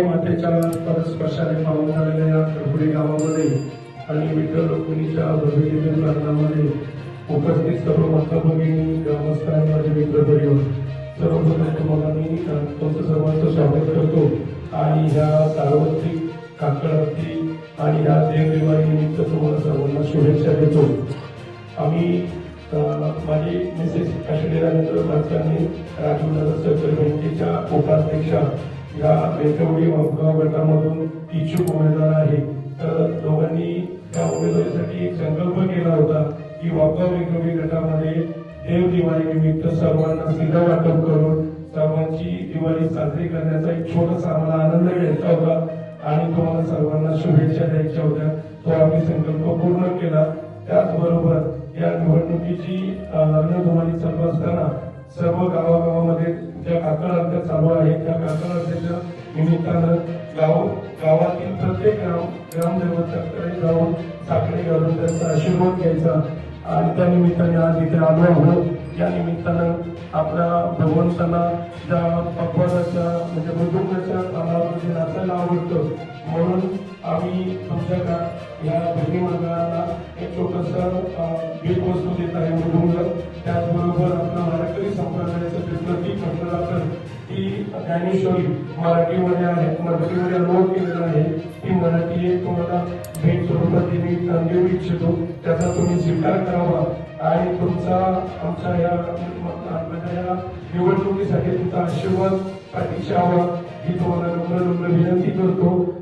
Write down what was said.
विठ्ठलाच्या परस्पर्शाने पावन झालेल्या या कडपुडी गावामध्ये आणि विठ्ठल रुक्मिणीच्या भगवतीच्या प्रांतामध्ये उपस्थित सर्व माताभगिनी ग्रामस्थांमध्ये माझे मित्र परिवार सर्वप्रथम तुम्हाला मी तुमचं सर्वांचं स्वागत करतो. आणि ह्या सार्वत्रिक काकडाची आणि ह्या देवदिवाळी निमित्त तुम्हाला सर्वांना शुभेच्छा देतो. आम्ही माझी मिसेस अश्विनी राजेंद्र भास्करने राजूदादा सहकारी बँकेच्या उपाध्यक्षा या वेंकवडी वापगाव गटामधून इच्छुक उमेदवार आहे. तर दोघांनी त्या उमेदवारीसाठी एक संकल्प केला होता की वापगाव वेंकवडी गटामध्ये देव दिवाळी निमित्त सर्वांना सीधा वाटप करून सर्वांची दिवाळी साजरी करण्याचा एक छोटासा आम्हाला आनंद घ्यायचा होता आणि तुम्हाला सर्वांना शुभेच्छा द्यायच्या होत्या. तो आम्ही संकल्प पूर्ण केला. त्याचबरोबर या निवडणुकीची अ, रणधुमाळी चालू असताना सर्व गावागावामध्ये ज्या काकड अर्ध्या चालू आहेत त्या काकड निमित्तानं गाव गावातील प्रत्येक ग्राम ग्रामदेवताकडे जाऊन साखळी घालून त्यांचा आशीर्वाद घ्यायचा. आणि त्या निमित्ताने आज इथे आलो आहोत. या निमित्तानं आपल्या भगवंतांना ज्या पक्वानाच्या म्हणजे मृदुंगाच्या कामामध्ये नाचायला आवडतं म्हणून आम्ही तुमच्या का या बहिणी मंडळाला एक छोटस भेटवस्तू देत आहे मृदुंग त्याचबरोबर आपला ज्ञानेश्वरी मराठीमध्ये आहे मराठीमध्ये लोक केलेला आहे. ती मराठी एक तुम्हाला भेट स्वरूपात म्हणजे मी देऊ इच्छितो. त्याचा तुम्ही स्वीकार करावा. आणि तुमचा आमच्या या या निवडणुकीसाठी तुमचा आशीर्वाद पाठीशी हवा ही तुम्हाला नम्र नम्र विनंती करतो.